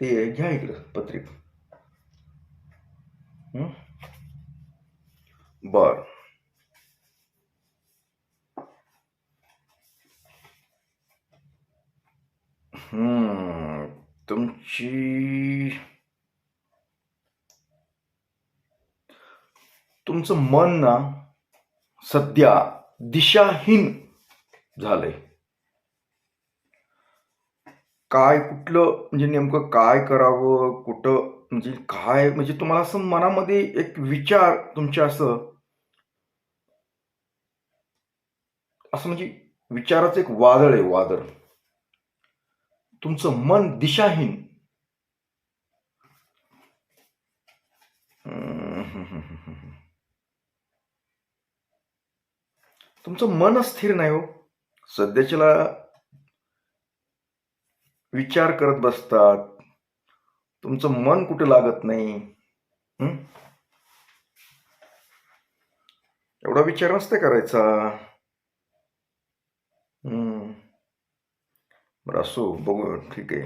ते घ्या इकडं पत्रिका. बर. हम्म तुमची तुमचं मन ना सध्या दिशाहीन झालंय. काय कुठलं म्हणजे नेमकं काय करावं कुठं म्हणजे काय? म्हणजे तुम्हाला असं मनामध्ये एक विचार तुमच्या असं असं म्हणजे विचाराचं एक वादळ आहे वादळ. तुमचं मन दिशाहीन. तुमचं मन स्थिर नाही हो. सध्याच्याला विचार करत बसतात. तुमचं मन कुठे लागत नाही? एवढा विचार नसते करायचा. बरं असो बघू ठीक आहे.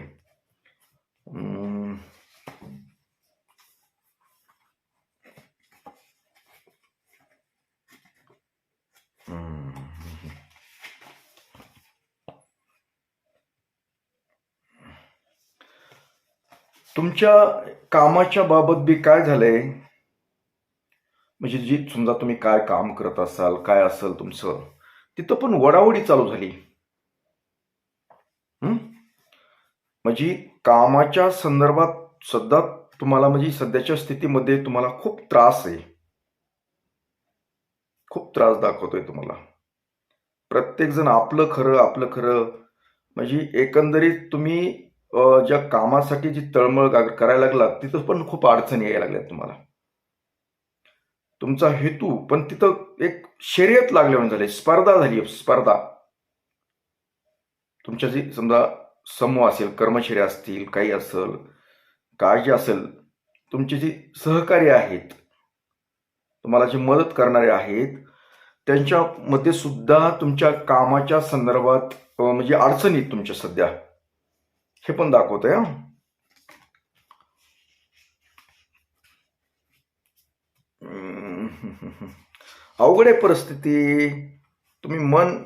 तुमच्या कामाच्या बाबत बी काय झालंय? म्हणजे जी समजा तुम्ही काय काम करत असाल काय असेल तुमचं तिथं पण वडावडी चालू झाली. म्हणजे कामाच्या संदर्भात सध्या तुम्हाला म्हणजे सध्याच्या स्थितीमध्ये तुम्हाला खूप त्रास आहे. खूप त्रास दाखवतोय तुम्हाला. प्रत्येक जण आपलं खरं आपलं खरं. म्हणजे एकंदरीत तुम्ही ज्या कामासाठी जी तळमळ करायला लागला तिथं पण खूप अडचणी यायला लागल्यात तुम्हाला. तुमचा हेतू पण तिथं एक शर्यत लागल्यावर झाली स्पर्धा झाली स्पर्धा. तुमच्या जी समजा समूह असेल कर्मचारी असतील काही असेल काय जे असेल तुमचे जे सहकारी आहेत तुम्हाला जे मदत करणारे आहेत त्यांच्यामध्ये सुद्धा तुमच्या कामाच्या संदर्भात म्हणजे अडचणी आहेत तुमच्या सध्या. हे पण दाखवत आहे अवघड आहे परिस्थिती. तुम्ही मन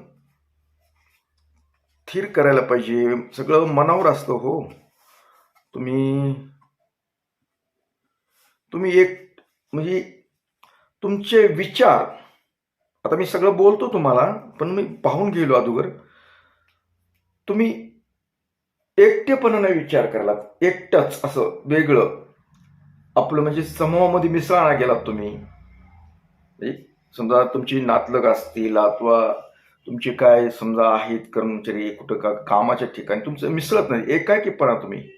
स्थिर करायला पाहिजे. सगळं मनावर असतं हो. तुम्ही तुम्ही एक म्हणजे तुमचे विचार आता मी सगळं बोलतो तुम्हाला पण मी पाहून गेलो अगोदर. तुम्ही एकटेपणानं विचार करायला एकटंच असं वेगळं. आपलं म्हणजे समूहामध्ये मिसळा गेलात तुम्ही. म्हणजे समजा तुमची नातलग असतील अथवा तुमचे काय समजा आहेत कर्मचारी कुठं का कामाच्या ठिकाणी तुमचं मिसळत नाही. एकाकीपणा तुम्ही.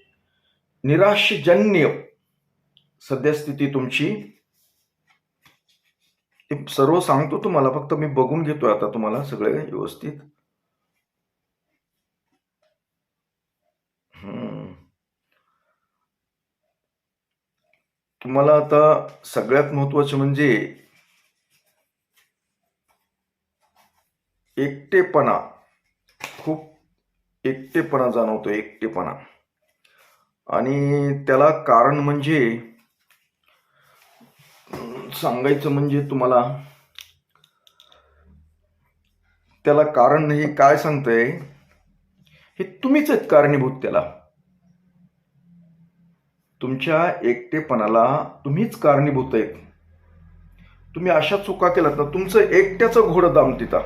निराशजन्य सद्यस्थिती तुमची. सर्व सांगतो तुम्हाला फक्त मी बघून घेतोय आता तुम्हाला सगळे व्यवस्थित. तुम्हाला आता सगळ्यात महत्वाचं म्हणजे एकटेपणा खूप एकटेपणा जाणवतो एकटेपणा. आणि त्याला कारण म्हणजे सांगायचं म्हणजे तुम्हाला त्याला कारण हे काय सांगतंय हे तुम्हीच आहेत कारणीभूत त्याला. तुमच्या एकटेपणाला तुम्हीच कारणीभूत आहेत. तुम्ही अशा चुका केलात ना तुमचं एकट्याचं घोडं दाम तिथं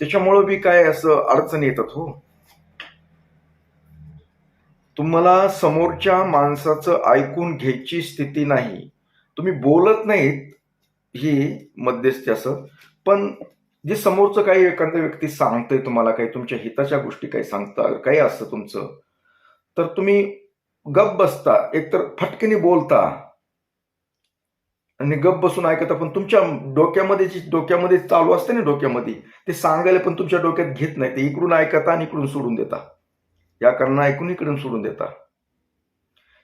त्याच्यामुळं बी काय असं अडचणी येतात हो. तुम्हाला समोरच्या माणसाचं ऐकून घ्यायची स्थिती नाही. तुम्ही बोलत नाहीत ही मध्यस्थी असं. पण जे समोरचं काही एखादा व्यक्ती सांगतोय तुम्हाला काही तुमच्या हिताच्या गोष्टी काही सांगता काही असतं तुमचं तर तुम्ही गप बसता एकतर फटकेने बोलता. आणि गप बसून ऐकता पण तुमच्या डोक्यामध्ये जी डोक्यामध्ये चालू असते ना डोक्यामध्ये ते सांगायला पण तुमच्या डोक्यात घेत नाही. ते इकडून ऐकता आणि इकडून सोडून देता. या कारणानं ऐकून इकडून सोडून देता.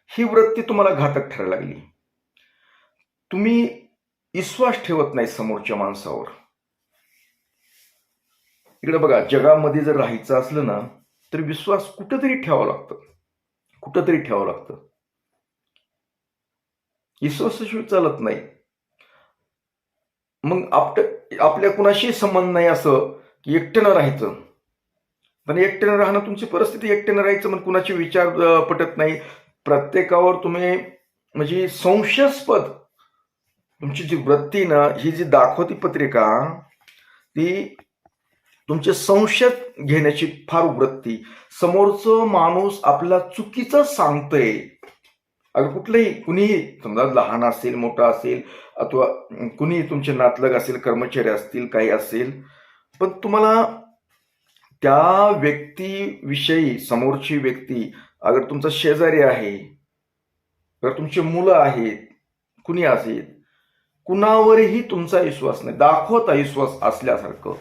ही वृत्ती तुम्हाला घातक ठरायला लागली. तुम्ही विश्वास ठेवत नाही समोरच्या माणसावर. इकडे बघा जगामध्ये जर राहायचं असलं ना तर विश्वास कुठेतरी ठेवावा लागतं. कुठंतरी ठेवावं लागतं. विश्वासाशिवाय चालत नाही. मग आपट आपल्या कुणाशी संबंध नाही असं की एकट्यानं राहायचं. पण एकट्यानं राहणं तुमची परिस्थिती एकट्यानं राहायचं मग कुणाचे विचार पटत नाही. प्रत्येकावर तुम्ही म्हणजे संशयास्पद तुमची जी वृत्ती ना ही जी दाखवती पत्रिका ती तुमचे संशय घेण्याची फार वृत्ती. समोरचं माणूस आपल्याला चुकीचं सांगतंय. अगं कुठलंही कुणीही समजा लहान असेल मोठा असेल अथवा कुणीही तुमचे नातलग असेल कर्मचारी असतील काही असेल पण तुम्हाला त्या व्यक्तीविषयी समोरची व्यक्ती अगर तुमचा शेजारी आहे अगर तुमची मुलं आहेत कुणी असेल कुणावरही तुमचा विश्वास नाही. दाखवता विश्वास असल्यासारखं.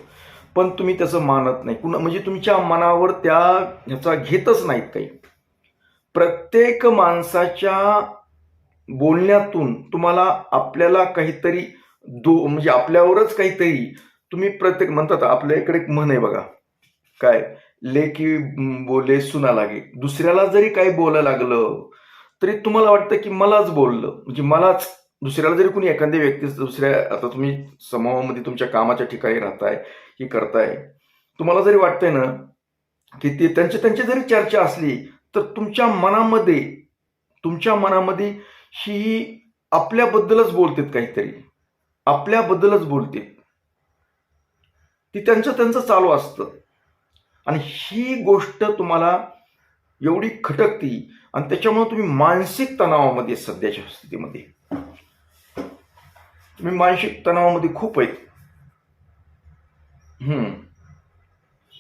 पण तुम्ही त्याचं मानत नाही. कुणा म्हणजे तुमच्या मनावर त्या ह्याचा घेतच नाहीत काही. प्रत्येक माणसाच्या बोलण्यातून तुम्हाला आपल्याला काहीतरी दो म्हणजे आपल्यावरच काहीतरी तुम्ही प्रत्येक म्हणतात आपल्या इकडे एक म्हण आहे बघा. काय? लेकी बोले सुना लागे. दुसऱ्याला जरी काही बोलायला लागलं तरी तुम्हाला वाटतं की मलाच बोललं. म्हणजे मलाच दुसऱ्याला जरी कोणी एखाद्या व्यक्तीच दुसऱ्या आता तुम्ही समूहामध्ये तुमच्या कामाच्या ठिकाणी राहताय ही करताय. तुम्हाला जरी वाटतंय ना की ते त्यांची त्यांची जरी चर्चा असली तर तुमच्या मनामध्ये तुमच्या मनामध्ये ही आपल्याबद्दलच बोलतेत काहीतरी. आपल्याबद्दलच बोलते ती त्यांचं त्यांचं चालू असतं. आणि ही गोष्ट तुम्हाला एवढी खटकती आणि त्याच्यामुळे तुम्ही मानसिक तणावामध्ये सध्याच्या स्थितीमध्ये. तुम्ही मानसिक तणावामध्ये खूप आहेत.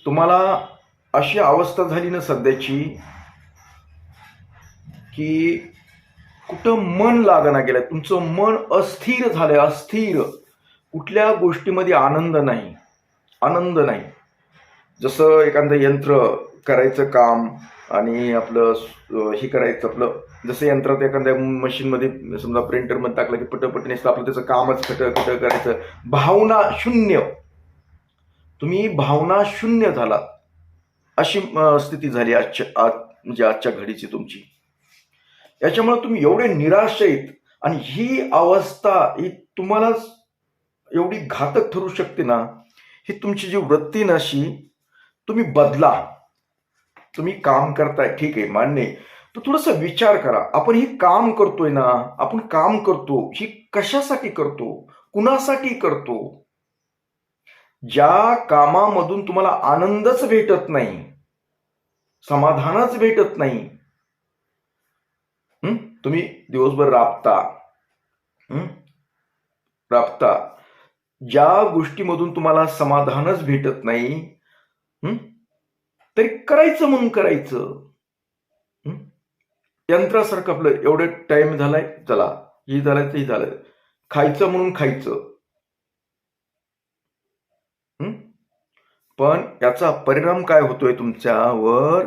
तुम्हाला अशी अवस्था झाली ना सध्याची की कुठं मन लागना गेलंय. तुमचं मन अस्थिर झालंय अस्थिर. कुठल्या गोष्टीमध्ये आनंद नाही. आनंद नाही. जसं एखादं यंत्र करायचं काम आणि आपलं हे करायचं आपलं जसं यंत्रात एखाद्या मशीनमध्ये समजा प्रिंटरमध्ये टाकलं की पटपट नसतं आपलं त्याचं कामच खटं खटं करायचं. भावना शून्य. तुम्ही भावना शून्य झालात अशी स्थिती झाली आजच्या आज म्हणजे आजच्या घडीची तुमची. याच्यामुळे तुम्ही एवढे निराशयित आणि ही अवस्था ही तुम्हालाच एवढी घातक ठरू शकते ना ही तुमची जी वृत्ती ना अशी तुम्ही बदला. तुम्ही काम करताय ठीक आहे मान्य तर थोडासा विचार करा आपण हे काम करतोय ना आपण काम करतो ही कशासाठी करतो कुणासाठी करतो? ज्या कामामधून तुम्हाला आनंदच भेटत नाही समाधानच भेटत नाही तुम्ही दिवसभर राबता राबता. ज्या गोष्टीमधून तुम्हाला समाधानच भेटत नाही तरी करायचं म्हणून करायचं यंत्रासारखं आपलं एवढं टाइम झालाय चला हे झालंय ते झालं. खायचं म्हणून खायचं हं? पण याचा परिणाम काय होतोय तुमच्यावर?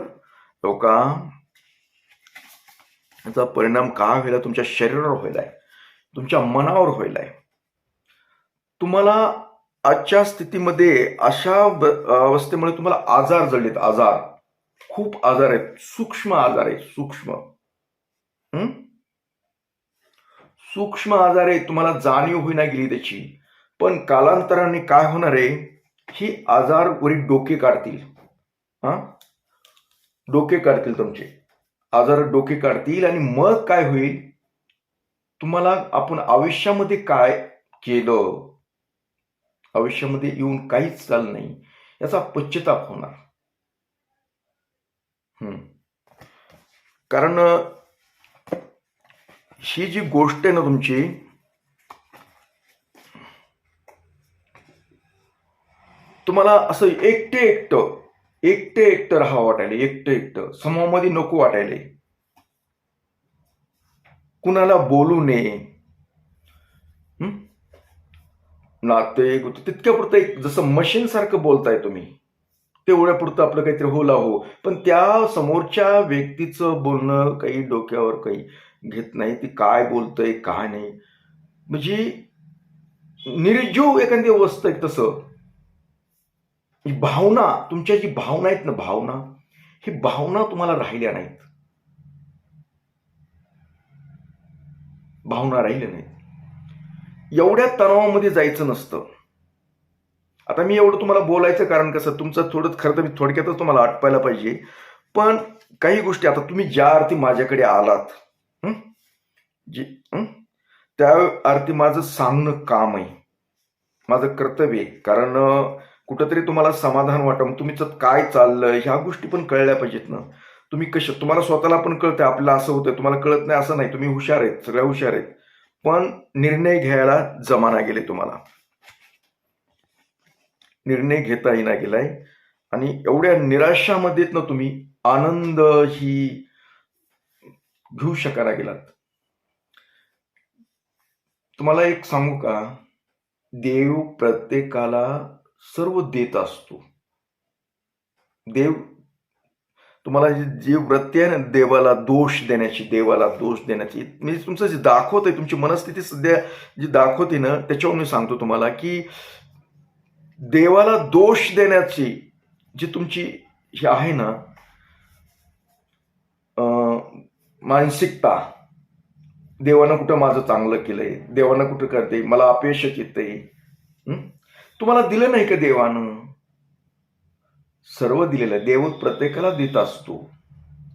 लोका याचा परिणाम का व्हायला तुमच्या शरीरावर व्हायलाय? तुमच्या मनावर व्हायलाय? तुम्हाला आजच्या स्थितीमध्ये अशा अवस्थेमुळे तुम्हाला आजार जडलेत. आजार. खूप आजार आहेत. सूक्ष्म आजार आहेत. सूक्ष्म. सूक्ष्म आजार आहे तुम्हाला जाणीव होईना गेली त्याची. पण कालांतराने काय होणार आहे? ही आजार वरी डोके काढतील. हा? डोके काढतील तुमचे. आजार डोके काढतील आणि मग काय होईल? तुम्हाला आपण आयुष्यामध्ये काय केलं? आयुष्यामध्ये येऊन काहीच झालं नाही. याचा पश्चिताप होणार. हम्म. कारण ही जी गोष्ट आहे ना तुमची तुम्हाला असं एकटे एकटं एकटे एकटं राहावं वाटायला एकटं एकटं. समूहामध्ये नको वाटायला. कुणाला बोलू नये. नाते तितक्यापुरतं एक जसं मशीन सारखं बोलताय तुम्ही तेवढ्यापुरतं आपलं काहीतरी होला हो. पण त्या समोरच्या व्यक्तीचं बोलणं काही डोक्यावर काही घेत नाही ती काय बोलतय काय नाही. म्हणजे निर्जीव एखादी अवस्था आहे तसं. ही भावना तुमच्या जी भावना आहेत ना भावना ही भावना तुम्हाला राहिल्या नाहीत. भावना राहिल्या नाहीत. एवढ्या तणावामध्ये जायचं नसतं. आता मी एवढं तुम्हाला बोलायचं कारण कसं तुमचं थोडं खरं तर मी थोडक्यातच तुम्हाला आटपायला पाहिजे. पण काही गोष्टी आता तुम्ही ज्या अर्थी माझ्याकडे आलात जे जी त्या अर्थी माझं सांगणं काम आहे. माझं कर्तव्य आहे. कारण कुठंतरी तुम्हाला समाधान वाटावं तुमचं काय चाललंय? ह्या गोष्टी पण कळल्या पाहिजेत ना. तुम्ही कशा तुम्हाला स्वतःला पण कळतंय आपल्याला असं होतं तुम्हाला कळत नाही असं नाही. तुम्ही हुशार आहेत सगळ्या हुशार आहेत. पण निर्णय घ्यायला जमाना गेले तुम्हाला. निर्णय घेता येईना गेलाय. आणि एवढ्या निराशामध्ये ना तुम्ही आनंद ही घेऊ शकायला गेलात. तुम्हाला एक सांगू का? देव प्रत्येकाला सर्व देत असतो. देव तुम्हाला जी जी वृत्ती आहे ना देवाला दोष देण्याची देवाला दोष देण्याची म्हणजे तुमचं जे दाखवत आहे तुमची मनस्थिती सध्या जी दाखवते ना त्याच्यावर मी सांगतो तुम्हाला की देवाला दोष देण्याची जी तुमची ही आहे ना मानसिकता देवानं कुठं माझं चांगलं केलंय देवानं कुठं करते मला अपयश येतंय आहे तुम्हाला दिलं नाही का देवानं? सर्व दिलेलं देव प्रत्येकाला देत असतो.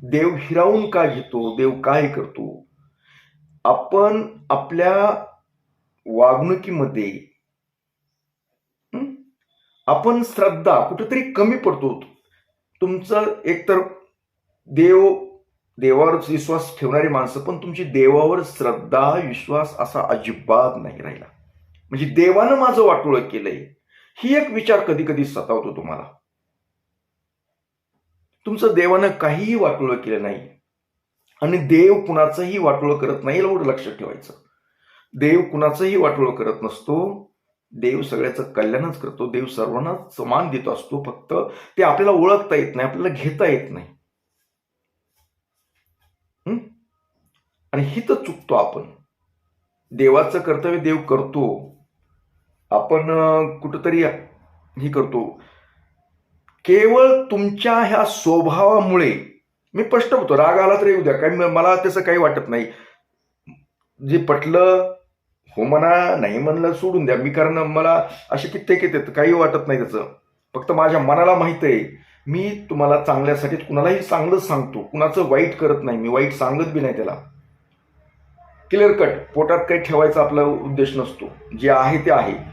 देव हिरावून का घेतो? देव काय करतो? आपण आपल्या वागणुकीमध्ये आपण श्रद्धा कुठेतरी कमी पडतो. तुमचं एकतर देव देवावर विश्वास ठेवणारी माणसं पण तुमची देवावर श्रद्धा विश्वास असा अजिबात नाही राहिला. म्हणजे देवानं माझं वाटोळं केलंय. ही एक विचार कधी कधी सतावतो तुम्हाला. तुमचं देवानं काहीही वाटोळं केलं नाही. आणि देव कुणाचंही वाटोळं करत नाही एवढं लक्षात ठेवायचं. देव कुणाचंही वाटोळं करत नसतो. देव सगळ्याचं कल्याणच करतो. देव सर्वांना समान देत असतो. फक्त ते आपल्याला ओळखता येत नाही आपल्याला घेता येत नाही. आणि हित चुकतो आपण. देवाचं कर्तव्य देव करतो. आपण कुठंतरी हे करतो. केवळ तुमच्या ह्या स्वभावामुळे मी स्पष्ट होतो. राग आला तर येऊ द्या. काही मला त्याचं काही वाटत नाही. जे पटलं हो म्हणा नाही म्हणलं सोडून द्या. मी कारण मला असे कित्येक येतात. काही वाटत नाही त्याचं. फक्त माझ्या मनाला माहीत आहे. मी तुम्हाला चांगल्यासाठी कुणालाही चांगलंच सांगतो. कुणाचं वाईट करत नाही. मी वाईट सांगत बी नाही त्याला. क्लिअर कट पोटात काही ठेवायचा आपला उद्देश नसतो. जे आहे ते आहे.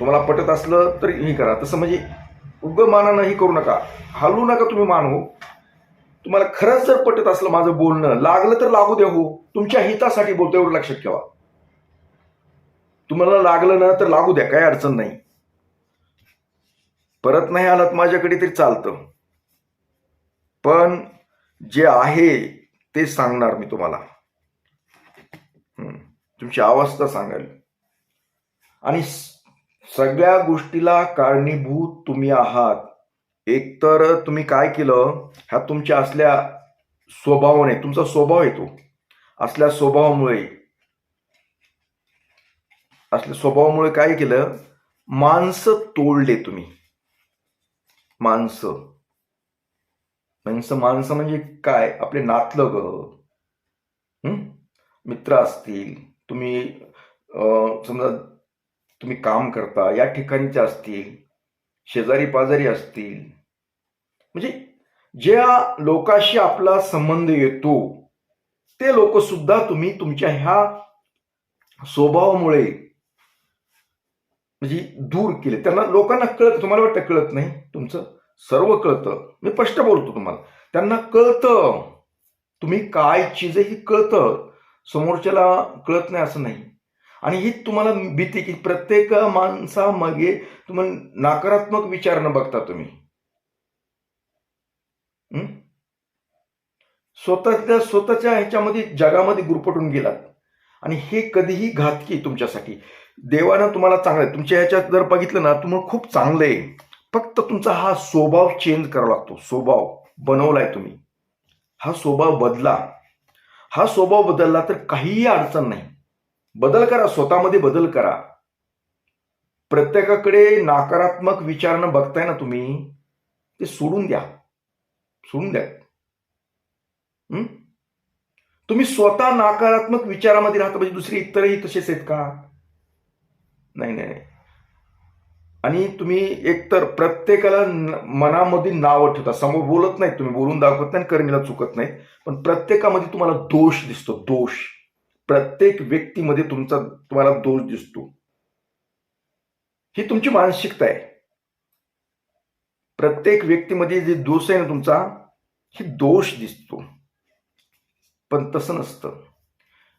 तुम्हाला पटत असलं तर हे करा. तसं म्हणजे उग मानानं हे करू नका. हलवू नका तुम्ही मानू तुम्हाला खरंच जर पटत असलं माझं बोलणं लागलं तर लागू द्या हो. तुमच्या हितासाठी बोलतो एवढं लक्षात ठेवा. तुम्हाला लागलं ना तर लागू द्या काही अडचण नाही. परत नाही आलात माझ्याकडे तरी चालतं. पण जे आहे ते सांगणार मी तुम्हाला. तुमची अवस्था सांगाल आणि सगळ्या गोष्टीला कारणीभूत तुम्ही आहात. एकतर तुम्ही काय केलं? ह्या तुमच्या असल्या स्वभावाने तुमचा स्वभाव येतो असल्या स्वभावामुळे. असल्या स्वभावामुळे काय केलं? माणसं तोडले तुम्ही. माणसं. माणसं माणसं म्हणजे काय? आपले नातलग ग. मित्र असतील. तुम्ही समजा तुम्ही काम करता या ठिकाणीचे असतील शेजारी पाजारी असतील. म्हणजे ज्या लोकाशी आपला संबंध येतो ते लोक सुद्धा तुम्ही तुमच्या ह्या स्वभावामुळे म्हणजे दूर केले. त्यांना लोकांना कळत तुम्हाला वाटतं कळत नाही? तुमचं सर्व कळतं. मी स्पष्ट बोलतो तुम्हाला. त्यांना कळतं. तुम्ही काय चीज ही कळतं. समोरच्याला कळत नाही असं नाही. आणि ही तुम्हाला भीती की प्रत्येक माणसामागे तुम्हाला नकारात्मक विचार न बघता तुम्ही. स्वतःच्या स्वतःच्या ह्याच्यामध्ये जगामध्ये गुरपटून गेलात. आणि हे कधीही घातकी आहे तुमच्यासाठी. देवानं तुम्हाला चांगलं आहे तुमच्या ह्याच्यात जर बघितलं ना तुम्हाला खूप चांगलं आहे. फक्त तुमचा हा स्वभाव चेंज करावा लागतो. स्वभाव बनवलाय तुम्ही. हा स्वभाव बदला. हा स्वभाव बदलला तर काहीही अडचण नाही. बदल करा स्वतःमध्ये बदल करा. प्रत्येकाकडे नकारात्मक विचारणं बघताय ना तुम्ही ते सोडून द्या. सोडून द्या. तुम्ही स्वतः नकारात्मक विचारामध्ये राहता म्हणजे दुसरे इतरही तसेच आहेत का? नाही नाही आणि तुम्ही एकतर प्रत्येकाला मनामध्ये नावं ठेवता समोर बोलत नाही तुम्ही बोलून दाखवत नाही कर्मीला चुकत नाही पण प्रत्येकामध्ये तुम्हाला दोष दिसतो दोष. प्रत्येक व्यक्तीमध्ये तुमचा तुम्हाला दोष दिसतो. ही तुमची मानसिकता आहे. प्रत्येक व्यक्तीमध्ये जे दोष आहे ना तुमचा ही दोष दिसतो. पण तसं नसतं.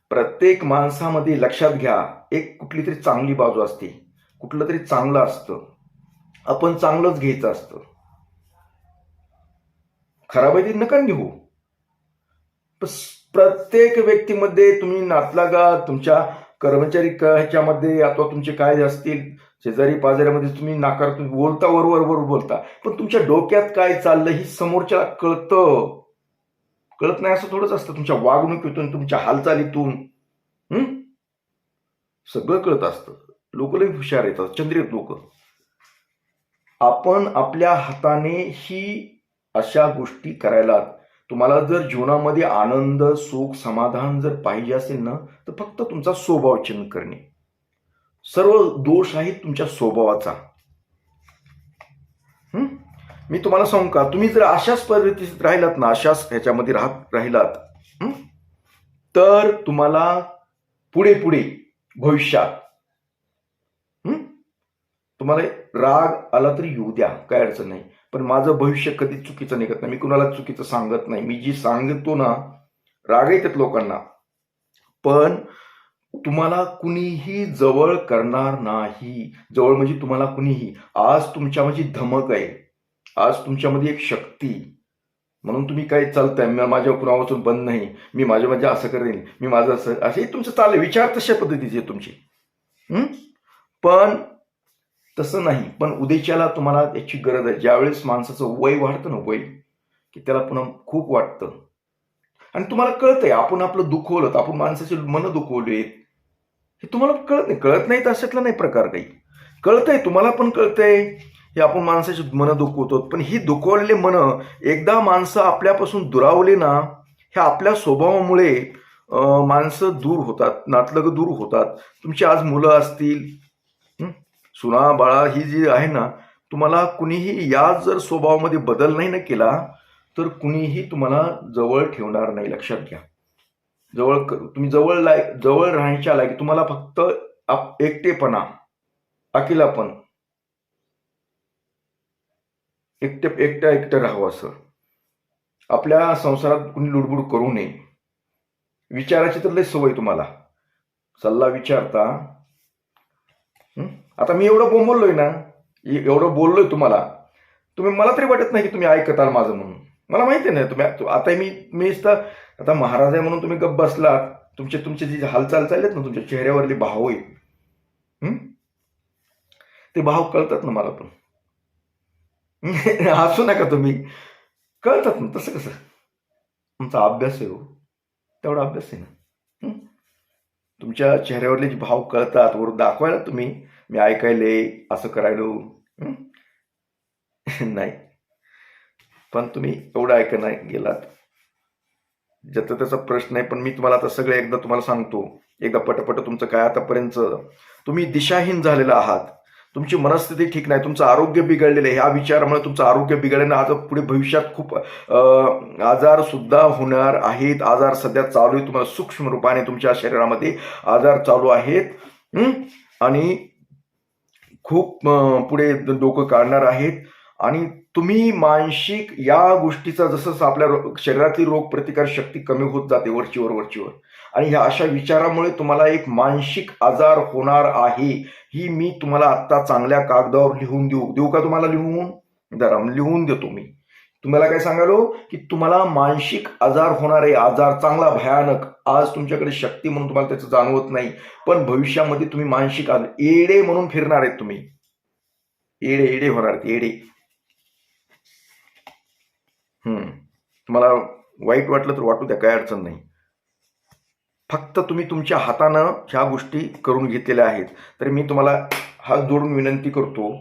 प्रत्येक माणसामध्ये लक्षात घ्या एक कुठली तरी चांगली बाजू असते. कुठलं तरी चांगलं असतं. आपण चांगलंच घ्यायचं असतं. खराब आहे ते नका घेऊ. पण प्रत्येक व्यक्तीमध्ये तुम्ही नातलागा तुमच्या कर्मचारी ह्याच्यामध्ये अथवा तुमचे काय असतील शेजारी पाजाऱ्यामध्ये तुम्ही नाकार तुम्ही बोलता वरवर वर बोलता. पण तुमच्या डोक्यात काय चाललं ही समोरच्या कळतं. कळत नाही असं थोडंच असतं तुमच्या वागणुकीतून तुमच्या हालचालीतून. हम्म सगळं कळत असतं. लोक लई हुशार येतात चंद्रित लोक. आपण आपल्या हाताने ही अशा गोष्टी करायला तुम्हाला जर जीवनामध्ये आनंद सुख समाधान जर पाहिजे असेल ना तर फक्त तुमचा स्वभाव चेंज करणे. सर्व दोष आहेत तुमच्या स्वभावाचा. मी तुम्हाला सांगू का? तुम्ही जर अशाच परिस्थितीत राहिलात ना अशाच ह्याच्यामध्ये राहत राहिलात तर तुम्हाला पुढे पुढे भविष्यात तुम्हाला राग आला तरी येऊ द्या काय अडचण नाही. पण माझं भविष्य कधी चुकीचं निघत नाही. मी कुणाला चुकीचं सांगत नाही. मी जी सांगतो ना राग येतात लोकांना. पण तुम्हाला कुणीही जवळ करणार नाही. जवळ म्हणजे तुम्हाला कुणीही. आज तुमच्यामध्ये धमक आहे. आज तुमच्यामध्ये एक शक्ती. म्हणून तुम्ही काय चालताय. मी माझ्या कुणापासून बंद नाही. मी माझ्या माझ्या असं करेन. मी माझं असं असे तुमचं चालेल विचार तशा पद्धतीचे तुमचे. पण तसं नाही पण उद्याच्याला तुम्हाला याची गरज आहे. ज्यावेळेस माणसाचं वय वाढतं ना वय की त्याला पुन्हा खूप वाटतं. आणि तुम्हाला कळतंय आपण आपलं दुखवलं आपण माणसाची मन दुखवलेत. हे तुम्हाला कळत नाही. कळत नाही तर अशातला नाही प्रकार काही. कळतंय तुम्हाला पण कळतंय हे आपण माणसाची मनं दुखवतो. पण ही दुखवलेली मनं एकदा माणसं आपल्यापासून दुरावले ना हे आपल्या स्वभावामुळे माणसं दूर होतात नातलगं दूर होतात. तुमची आज मुलं असतील सुना बाळा ही जी आहे ना तुम्हाला कुणीही या जर स्वभावामध्ये बदल नाही ना केला तर कुणीही तुम्हाला जवळ ठेवणार नाही लक्षात घ्या. जवळ तुम्ही जवळ लाय जवळ राहायच्या लायक तुम्हाला फक्त आप- एकटेपणा अकेलापण एकटे एकट्या एकटं राहावं असं. आपल्या संसारात कुणी लुडबुड करू नये. विचाराची तर लय सवय तुम्हाला. सल्ला विचारता आता मी एवढं बोंबलोय ना एवढं बोललोय तुम्हाला तुम्ही मला तरी वाटत नाही की तुम्ही ऐकताल माझं म्हणून. मला माहिती आहे ना तुम्ही आता मी मी तर आता महाराज आहे म्हणून तुम्ही गप्प बसलात तुमचे तुमचे जे हालचाल चाललेत ना तुमच्या चेहऱ्यावरले भाव आहेत. ते भाव कळतात ना मला पण. हसू नका तुम्ही. कळतात ना तसं कसं? तुमचा अभ्यास आहे हो. तेवढा अभ्यास आहे ना. तुमच्या चेहऱ्यावरले जे भाव कळतात वर दाखवायला तुम्ही मी ऐकायले असं करायलो. नाही. पण तुम्ही एवढं ऐका नाही गेलात. ज्याचा त्याचा प्रश्न आहे पण मी तुम्हाला आता सगळं एकदा तुम्हाला सांगतो. एकदा पटपट तुमचं काय आतापर्यंत. तुम्ही दिशाहीन झालेला आहात. तुमची मनस्थिती ठीक नाही तुमचं आरोग्य बिघडलेलं आहे. ह्या विचारामुळे तुमचं आरोग्य बिघडल्यानं आज पुढे भविष्यात खूप आजार सुद्धा होणार आहेत. आजार सध्या चालू आहे तुम्हाला सूक्ष्म रूपाने तुमच्या शरीरामध्ये आजार चालू आहेत. आणि खूप पुढे डोकं काढणार आहेत. आणि तुम्ही मानसिक या गोष्टीचा जसं आपल्या रो- शरीरातली रोग प्रतिकार शक्ती कमी होत जाते वरचीवर वरचीवर. आणि ह्या अशा विचारामुळे तुम्हाला एक मानसिक आजार होणार आहे ही मी तुम्हाला आत्ता चांगल्या कागदावर लिहून देऊ देऊ का तुम्हाला लिहून? जरा लिहून देतो मी. तुम्हाला काय सांगालो की तुम्हाला मानसिक आजार होणार आहे आजार चांगला भयानक. आज तुमच्याकडे शक्ती म्हणून तुम्हाला त्याचं जाणवत नाही पण भविष्यामध्ये तुम्ही मानसिक एडे म्हणून फिरणार आहेत तुम्ही. एडे एडे होणार आहेत, एडे हम्म. तुम्हाला वाईट वाटलं तर वाटू द्या काय अडचण नाही. फक्त तुम्ही तुमच्या हातानं ह्या गोष्टी करून घेतलेल्या आहेत. तर मी तुम्हाला हात जोडून विनंती करतो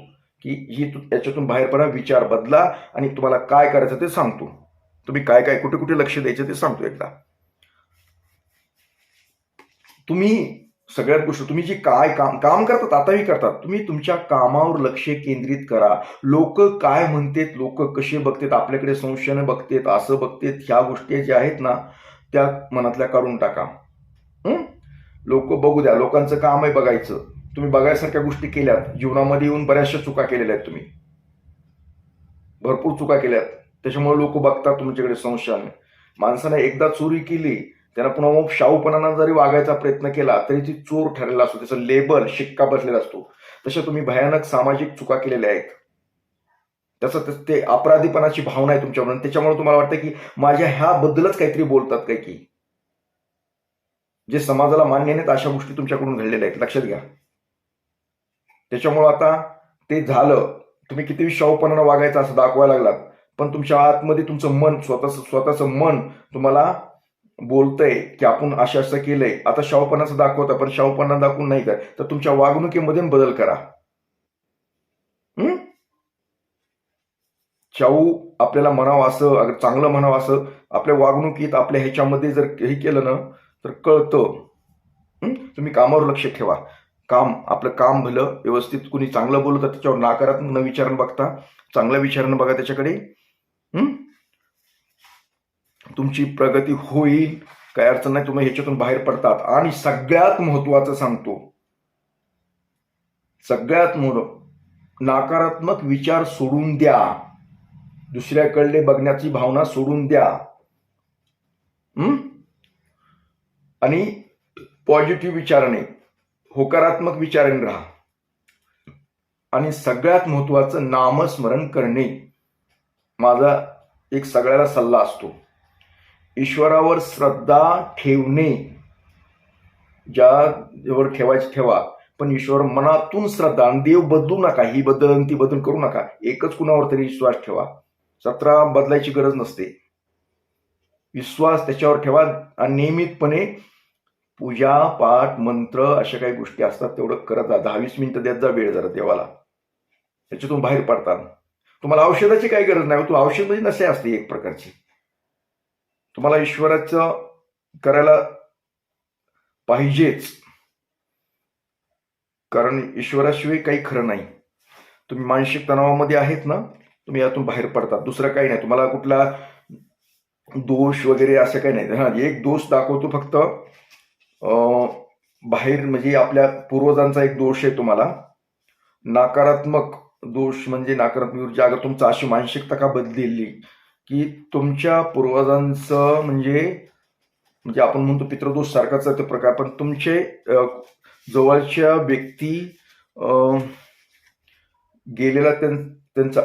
की ही याच्यातून बाहेर पडा विचार बदला आणि तुम्हाला काय करायचं ते सांगतो. तुम्ही काय काय कुठे कुठे लक्ष द्यायचं ते सांगतो एकदा. तुम्ही सगळ्यात गोष्ट तुम्ही जी काय काम काम करतात आताही करतात तुम्ही तुमच्या कामावर लक्ष केंद्रित करा. लोक काय म्हणतात लोक कसे बघतात आपल्याकडे संशयाने बघतात असं बघतात ह्या गोष्टी ज्या आहेत ना त्या मनातल्या काढून टाका. लोक बघू द्या लोकांचं काम आहे बघायचं. तुम्ही बघायसारख्या गोष्टी केल्यात जीवनामध्ये येऊन बऱ्याचशा चुका केलेल्या आहेत तुम्ही. भरपूर चुका केल्यात. त्याच्यामुळे लोक बघतात तुमच्याकडे संशयाने माणसाने एकदा चोरी केली त्याला पुन्हा मग शाहूपणानं जरी वागायचा प्रयत्न केला तरी ती चोर ठरलेला असतो. त्याचं लेबल शिक्का बसलेला असतो. तशा तुम्ही भयानक सामाजिक चुका केलेल्या आहेत. तसं ते अपराधीपणाची भावना आहे तुमच्यावर त्याच्यामुळे तुम्हाला वाटतं की माझ्या ह्याबद्दलच काहीतरी बोलतात काय की? जे समाजाला मान्य नाहीत अशा गोष्टी तुमच्याकडून घडलेल्या आहेत. लक्षात घ्या. त्याच्यामुळं आता ते झालं. तुम्ही किती शाहूपणानं वागायचं असं दाखवायला लागलात पण तुमच्या आतमध्ये तुमचं मन स्वतःच स्वतःचं मन तुम्हाला बोलतंय की आपण असं असं केलंय. आता शाहूपणाचं दाखवता पण शाहूपणा दाखवून नाही काय? तर तुमच्या वागणुकीमध्ये बदल करा. शाहू आपल्याला म्हणावं असं अगर चांगलं म्हणावं असं आपल्या वागणुकीत आपल्या ह्याच्यामध्ये जर हे केलं ना तर कळतं. तुम्ही कामावर लक्ष ठेवा. काम आपलं काम भलं व्यवस्थित कुणी चांगलं बोलतं त्याच्यावर नकारात्मक न विचारण बघता चांगल्या विचारानं बघा त्याच्याकडे. तुमची प्रगती होईल काय अडचण नाही तुम्ही ह्याच्यातून बाहेर पडतात. आणि सगळ्यात महत्वाचं सांगतो सगळ्यात मोठं नकारात्मक विचार सोडून द्या. दुसऱ्याकडले बघण्याची भावना सोडून द्या. आणि पॉझिटिव्ह विचाराने होकारात्मक विचाराने राहा. आणि सगळ्यात महत्वाचं नामस्मरण करणे. माझा एक सगळ्याला सल्ला असतो. ईश्वरावर श्रद्धा ठेवणे. ज्यावर ठेवायची ठेवा. पण ईश्वर मनातून श्रद्धा आणि देव बदलू नका. ही बदल ती बदल करू नका. एकच कुणावर तरी विश्वास ठेवा. सतरा बदलायची गरज नसते. विश्वास त्याच्यावर ठेवा आणि नियमितपणे पूजा पाठ मंत्र अशा काही गोष्टी असतात तेवढं करत जा. दहा वीस मिनिटं देत जा वेळ जरा देवाला. त्याच्यातून बाहेर पडताना. तुम्हाला औषधाची काही गरज नाही. तू औषध म्हणजे नसे असते एक प्रकारची. तुम्हाला ईश्वराचं करायला पाहिजेच. कारण ईश्वराशिवाय काही खरं नाही. तुम्ही मानसिक तणावामध्ये आहेत ना तुम्ही यातून बाहेर पडतात दुसरं काही नाही. तुम्हाला कुठला दोष वगैरे असं काही नाही. हा एक दोष दाखवतो फक्त. बाहेर म्हणजे आपल्या पूर्वजांचा एक दोष आहे तुम्हाला. नकारात्मक दोष म्हणजे नकारात्मक ऊर्जा अगर तुमचा अशी मानसिकता का बदलेली? की तुमच्या पूर्वजांचं म्हणजे म्हणजे आपण म्हणतो पितृदोष सारखाच आहे तो प्रकार पण तुमचे जवळच्या व्यक्ती गेलेला त्यांचा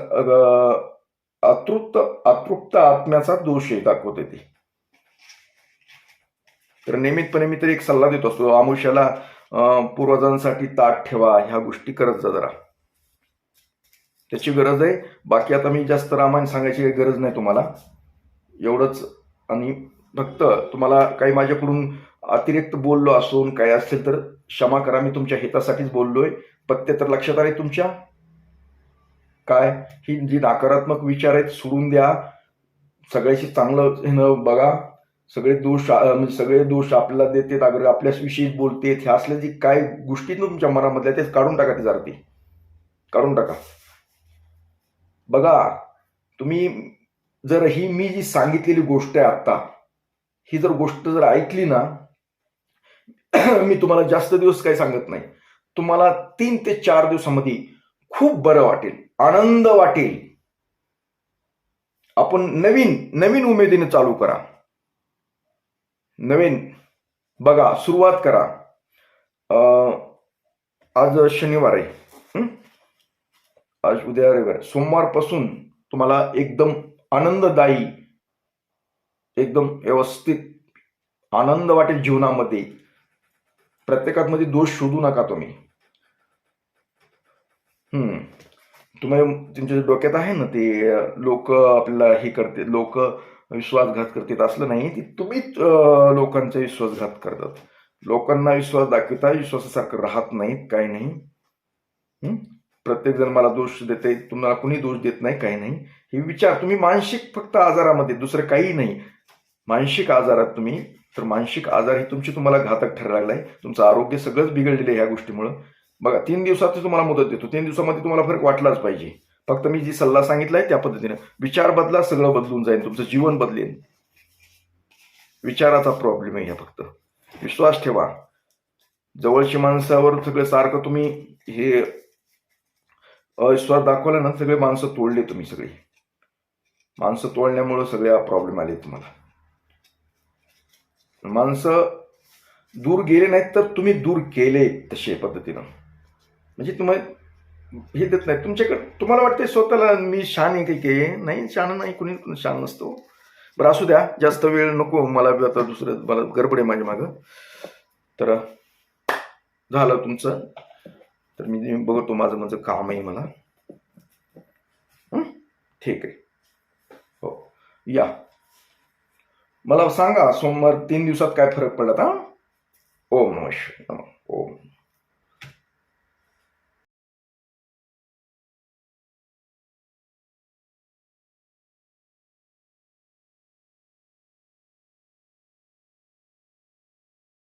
अतृप्त अतृप्त आत्म्याचा दोष आहे दाखवते ते. तर नियमितपणे मी तरी एक सल्ला देत असतो आमुष्याला पूर्वजांसाठी ताट ठेवा ह्या गोष्टी करत जा जरा. त्याची गरज आहे. बाकी आता मी जास्त रामायण सांगायची काही गरज नाही तुम्हाला. एवढंच. आणि फक्त तुम्हाला काही माझ्याकडून अतिरिक्त बोललो असून काय असेल तर क्षमा करा. मी तुमच्या हितासाठीच बोललोय. पत्ते तर लक्षात आले तुमच्या? काय? ही जी नकारात्मक विचार आहेत सोडून द्या. सगळ्याशी चांगलं बघा. सगळे दोष म्हणजे सगळे दोष आपल्याला देते अगर आपल्याविषयी बोलते ह्या असल्या जी काय गोष्टी तुमच्या मनामधल्या ते काढून टाका ते जरा काढून टाका. बघा तुम्ही जर ही मी जी सांगितलेली गोष्ट आहे आता ही जर गोष्ट जर ऐकली ना मी तुम्हाला जास्त दिवस काही सांगत नाही. तुम्हाला तीन ते चार दिवसामध्ये खूप बरं वाटेल आनंद वाटेल. आपण नवीन नवीन उमेदीने चालू करा. नवीन बघा सुरुवात करा. अं, आज शनिवार आहे. आज उद्या रविवार. सोमवारपासून तुम्हाला एकदम आनंददायी एकदम व्यवस्थित आनंद वाटेल जीवनामध्ये. प्रत्येकात मध्ये दोष शोधू नका तुम्ही. हम्म. तुम्हाला तुमच्या डोक्यात आहे ना ते लोक आपल्याला हे करते लोक विश्वासघात करतात असलं नाही. ते तुम्हीच लोकांचा विश्वासघात करतात. लोकांना विश्वास दाखवता विश्वासासारखं राहत नाहीत काही नाही. प्रत्येकजण मला दोष देते तुम्हाला कुणी दोष देत नाही काही नाही. हे विचार तुम्ही मानसिक फक्त आजारामध्ये दुसरं काही नाही. मानसिक आजारात तुम्ही तर मानसिक आजार ही तुमची तुम्हाला घातक ठरायला लागलाय. तुमचं आरोग्य सगळंच बिघडलेलं आहे ह्या गोष्टीमुळं. बघा तीन दिवसात तुम्हाला मदत देतो. तीन दिवसामध्ये तुम्हाला फरक वाटलाच पाहिजे. फक्त मी जी सल्ला सांगितलाय त्या पद्धतीने. विचार बदला सगळं बदलून जाईल. तुमचं जीवन बदलेल. विचाराचा प्रॉब्लेम आहे ह्या फक्त. विश्वास ठेवा. जवळची माणसावर सगळं सारखं तुम्ही हे अविश्वास दाखवला ना सगळे माणसं तोडले तुम्ही सगळी. माणसं तोडल्यामुळं सगळ्या प्रॉब्लेम आले तुम्हाला. माणसं दूर गेले नाहीत तर तुम्ही दूर केले तसे पद्धतीनं. म्हणजे तुम्हाला हे देत नाही तुमच्याकडे तुम्हाला वाटते स्वतःला मी शान आहे काही काही नाही शान नाही. कुणी कुणी शान नसतो. बरं असू द्या. जास्त वेळ नको. मला आता दुसरं मला गडबड आहे माझ्या मागं. तर झालं तुमचं. तर मी बघतो माझं माझं काम आहे मला ठीक आहे. हो. या. मला सांगा सोमवार तीन दिवसात काय फरक पडला ओम नमः शिवाय.